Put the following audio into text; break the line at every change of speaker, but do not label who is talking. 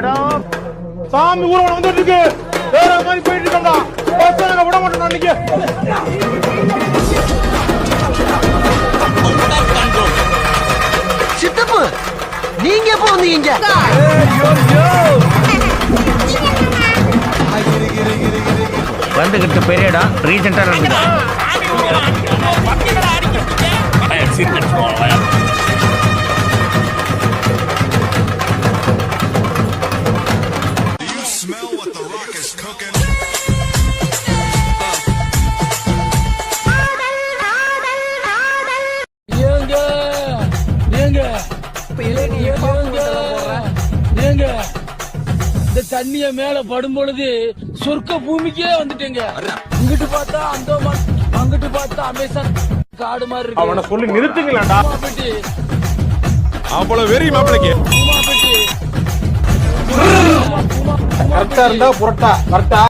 சாமி ஊர்வலம் வந்துட்டு இருக்கு வேற மாதிரி போயிட்டு இருக்கா பஸ் நாங்க விட மாட்டோம் அன்னைக்கு
சித்தப்பு நீங்க எப்போ வந்தீங்க
வந்துகிட்டு பெரிய இடம் ரீசெண்டா இருந்தது
rock is cooking.
ஏங்க ஏங்க. ஏங்க ஏங்க. இந்த தண்ணிய மேல படும் பொழுது சொர்க்க பூமிக்கே வந்துட்டேங்க. இங்கிட்டு பார்த்தா அந்த அங்கிட்டு பார்த்தா அமேசான் காடு மாதிரி இருக்கு.
அவனை சொல்லி நிறுத்துங்களேன்டா.
அவ்வளவு வெறி மாப்பிளைக்கு.
புரட்டா இருந்தா புரட்டா கரெக்டா